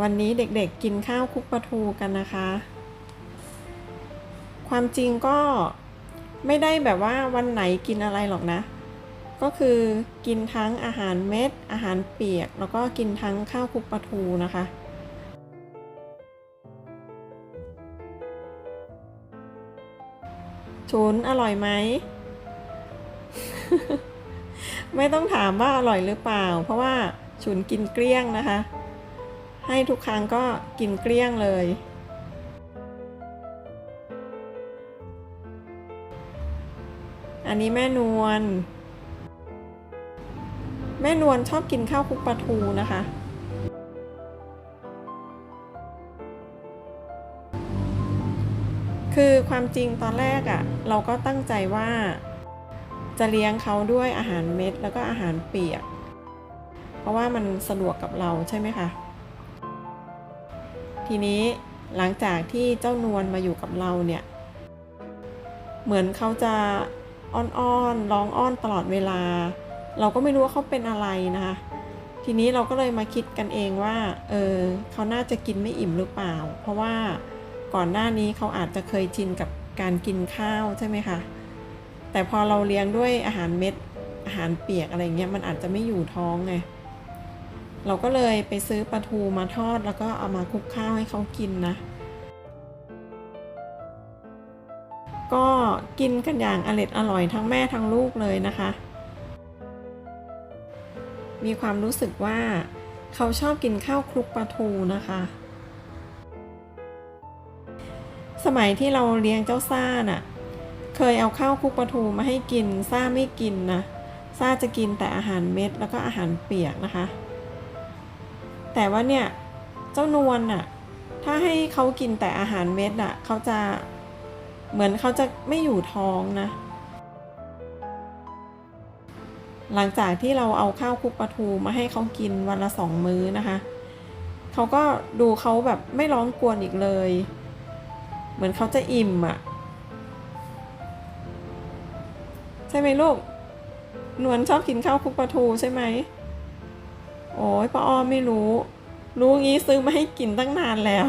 วันนี้เด็กๆกินข้าวคุกปลาทูกันนะคะ ความจริงก็ไม่ได้แบบว่าวันไหนกินอะไรหรอกนะ ก็คือกินทั้งอาหารเม็ด อาหารเปียก แล้วก็กินทั้งข้าวคุกปลาทูนะคะ ชุนอร่อยไหม ไม่ต้องถามว่าอร่อยหรือเปล่า เพราะว่าฉุนกินเกลี้ยงนะคะ ให้ทุกครั้งก็กินเกลี้ยงเลย อันนี้แม่นวล แม่นวลชอบกินข้าวคลุกปลาทูนะคะ คือความจริงตอนแรกอะ่ะ เราก็ตั้งใจว่า จะเลี้ยงเขาด้วยอาหารเม็ดแล้วก็อาหารเปียก เพราะว่ามันสะดวกกับเราใช่ไหมคะ ทีนี้หลังจากที่เจ้านวลมาอยู่กับเราเนี่ย เหมือนเขาจะอ้อนๆร้องอ้อนตลอดเวลา เราก็ไม่รู้ว่าเขาเป็นอะไรนะคะทีนี้เราก็เลยมาคิดกันเองว่า เออเขาน่าจะกินไม่อิ่มหรือเปล่า เพราะว่าก่อนหน้านี้เขาอาจจะเคยชินกับการกินข้าวใช่ไหมคะ แต่พอเราเลี้ยงด้วยอาหารเม็ดอาหารเปียกอะไรเงี้ยมันอาจจะไม่อยู่ท้องไง เราก็เลยไปซื้อปลาทูมาทอดแล้วก็เอามาคลุกข้าวให้เขากินนะ ก็กินกันอย่างอร็ดอร่อยทั้งแม่ทั้งลูกเลยนะคะ มีความรู้สึกว่าเขาชอบกินข้าวคลุกปลาทูนะคะ สมัยที่เราเลี้ยงเจ้าซ่าน่ะ เคยเอาข้าวคลุกปลาทูมาให้กินซ่าไม่กินนะซ่าจะกินแต่อาหารเม็ดแล้วก็อาหารเปียกนะคะ แต่ว่าเนี่ยเจ้านวลน่ะถ้าให้เขากินแต่อาหารเม็ดอะเขาจะเหมือนเขาจะไม่อยู่ท้องนะ หลังจากที่เราเอาข้าวคุกปลาทูมาให้เขากินวันละสองมื้อนะคะเขาก็ดูเขาแบบไม่ร้องกวนอีกเลย เหมือนเขาจะอิ่มอะใช่ไหมลูกนวลชอบกินข้าวคุกปลาทูใช่ไหม โอ้ยป้าอ้อไม่รู้ รู้งี้ซื้อมาให้กินตั้งนานแล้ว